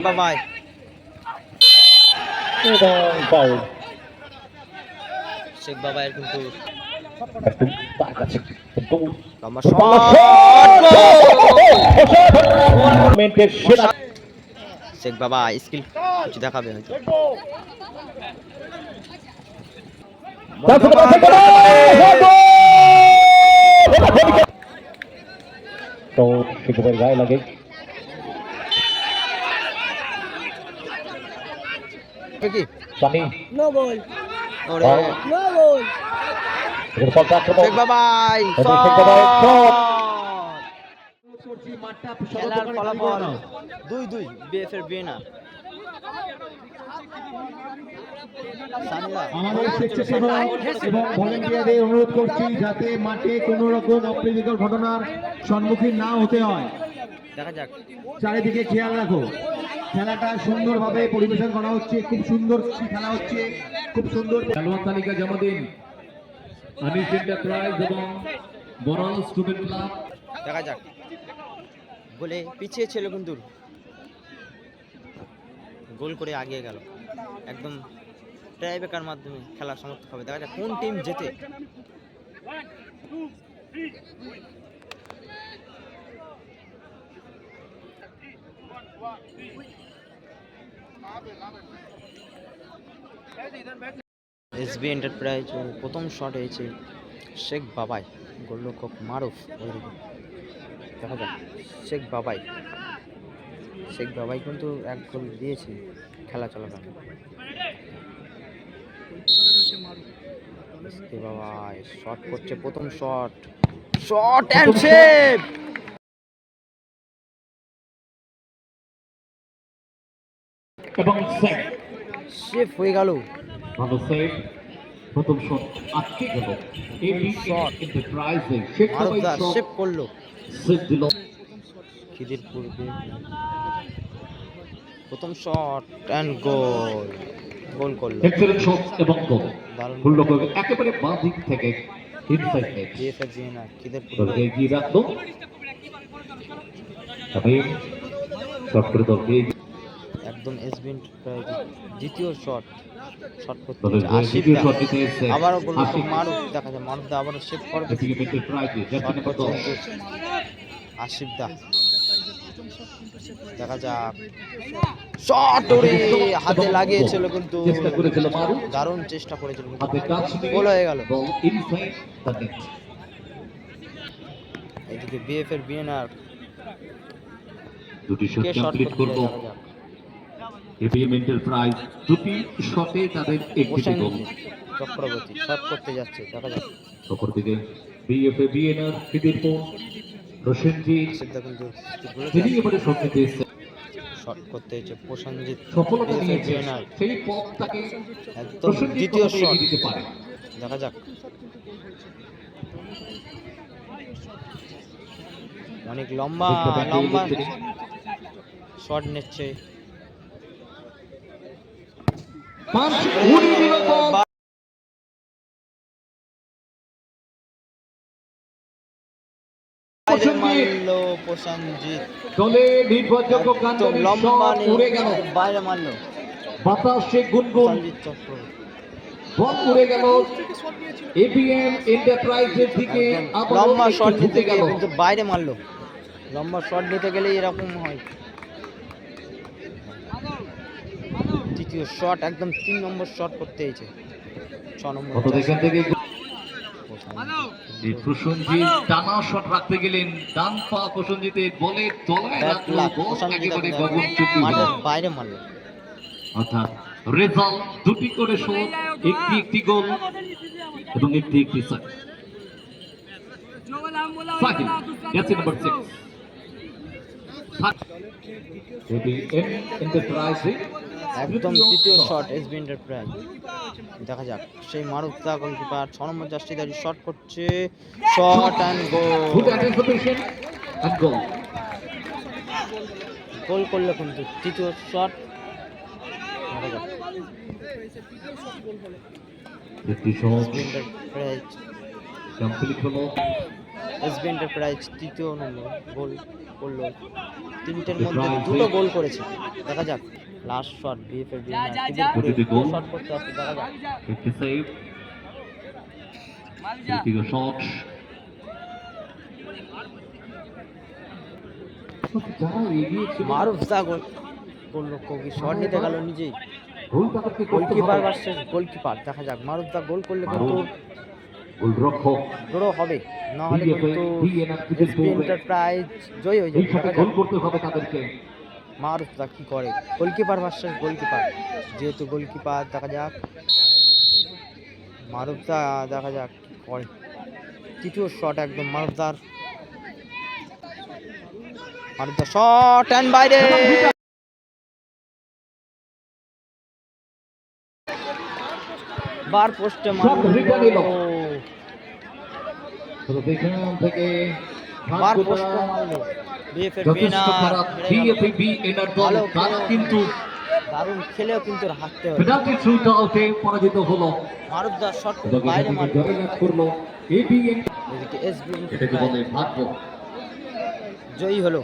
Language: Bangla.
বাবাই এবং ফাউল শেখ বাবাইয়ের কিন্তু একটু তার কাছে গোল লম্বা টুর্নামেন্টের সেরা শেখ বাবা স্কিল কিছু দেখাবে হয়তো তারপরে পাশে গেল। তো শিখবের গায়ে লাগে No goal. ওরে No goal. এর ফল আক্রমণ শেখ বাবাই শেখ বাবাই shot। খেলার ফলাফল দুই দুই বিএফ এর বিয়ে আমাদের স্বেচ্ছাসেবক এবং ভলেন্টিয়ারদের অনুরোধ করছি যাতে মাঠে কোনো রকম অপ্রীতিকর ঘটনার সম্মুখীন না হতে হয়। দেখা যাক। চারিদিকে খেয়াল রাখো। খেলাটা সুন্দরভাবে পরিবেশন করা হচ্ছে খুব সুন্দর খেলা হচ্ছে খুব সুন্দর। খেলোয়াড় তালিকা জমা দিন। আনিস এন্টারপ্রাইজ এবং বরাল স্টুডেন্ট ক্লাব। দেখা যাক। গোলে পিছিয়ে ছিল কিন্তু গোল করে আগিয়ে গেল। একদম ট্রাইবেকার মাধ্যমে খেলা সমাপ্ত হবে। দেখা যাক কোন টিম জেতে। এসবি এন্টারপ্রাইজ ও প্রথম শট হয়েছে শেখ বাবাই, গোলরক্ষক মারুফ দেখা যাক, শেখ বাবাই। শেখ বাবাই কিন্তু এক গোল দিয়েছে খেলা চলাকালীন বাবাই শট করছে প্রথম শট শট অ্যান্ড সেভ এবং সেভ সেভ হয়ে গেল। ভালো সেভ প্রথম শট আটকে গেল। Shot. এন্টারপ্রাইজে শেখ সবাই মারুফদা সেভ করল। সেভ দিল। খিদির পূর্বে। প্রথম শট অ্যান্ড গোল গোল করল। এক্সেলেন্ট শট এবং গোল দারুণ গোলরক্ষক একেবারে বাঁ দিক থেকে ইনসাইড নেট বিএফএ জিএনআর খিদের পূর্বে। এগিয়ে রাখল। তবে শট করে দলকে এগিয়ে- একদম এসবি দ্বিতীয় শট শট করতে আশিফ আবারও বলব আশিফ। মারুফ দেখা যায় মারুফ দা আবারও সেভ করবে আশিফ দা। দেখা যাক। শট ওরে হাতে লাগিয়েছিল কিন্তু চেষ্টা করেছিল মারু দারুণ চেষ্টা করেছিল কিন্তু হাতে নিয়ে গোল হয়ে গেল। এদিকে বিএফ এর বিএনআর দুটি শট কমপ্লিট করতে এবিএম এন্টারপ্রাইজ দুটি শটে তাদের একটি গোল। চক্রবর্তী শট করতে যাচ্ছে দেখা যাক। অপরদিকে বিএফএ বিএনআর আশিফ কিন্তু তিনি এবারে শট নিতে এসেছে শট করতে প্রসেনজিৎ সফলতা নিয়েছে সেই পথ তাকে একদম দ্বিতীয় শট। দিতে পারে। দেখা যাক। অনেক লম্বা লম্বা। শট নিচ্ছে। পাঁচ উড়িয়ে দিল বাইরে মারলো দলে নির্ভরযোগ্য লম্বা শট উড়ে গেল। বাইরে মারলো। বাতাসে গুনগুন। বল উড়ে গেল। এবিএম এন্টারপ্রাইজের দিকে লম্বা শট নিতে ঢুকে গেলে গেল। কিন্তু বাইরে মারলো। লম্বা শট নিতে গেলেই এরকম হয়। তৃতীয় শট একদম তিন নম্বর শট করতে হয়েছে। ছ নম্বর। টানা শট রাখতে গেলেন ডান পা প্রসেনজিতের বলে তলায় ব্যাট রাখল লাগ, বল একেবারে গগন চুপি বাইরে মারলো অর্থাৎ রেজাল্ট দুটি করে শট একটি একটি গোল এবং একটি একটি সাকিব নাম্বার এন্টারপ্রাইজে একদম তৃতীয় শট এসবি এন্টারপ্রাইজ দেখা যাক সেই মারুফ দা গোলকিপার ছ নম্বর জার্সি দাঁড়িয়ে শট করছে shot and goal goal goal করল কিন্তু তৃতীয় শট দেখা যাক। এন্টারপ্রাইজ কমপ্লিট হলো এসবি এন্টারপ্রাইজ তৃতীয় নম্বর গোল করল। তিনটের মধ্যে দুটো গোল করেছে। দেখা যাক লাস্ট শট বিএফএর দুটি গোল। শট করতে আসছে দেখা যাক। একটি সেভ তৃতীয় শট মারুফ দা গোল গোলরক্ষক শট নিতে গেল নিজেই। গোলকিপার ভার্সেস গোলকিপার দেখা যাক মারুফ দা গোল করলে কিন্তু ড্র হবে না কিন্তু এসপি এন্টারপ্রাইজ জয় হয়ে যাবে। গোল করতে হবে তাদেরকে। মারুফ দা কি করে? Goalkeeper versus goalkeeper. যেহেতু গোলকিপার দেখা যাক। মারুফ দা দেখা যাক কি করে। তৃতীয় শট একদম মারুফ দার মারুফ শট অ্যান্ড বাইরে। বার পোস্টে Shot থেকে যথেষ্ট খারাপ। বিএফবি এনার দল তারা কিন্তু দারুণ খেলেও কিন্তু হারতে হবে পেনাল্টি শুট আউটে পরাজিত হলো। ভারত দার শট বাইরে করল এবিএন এদিকে এসবি এটাকে বলে ভাগ্য? জয়ী হলো।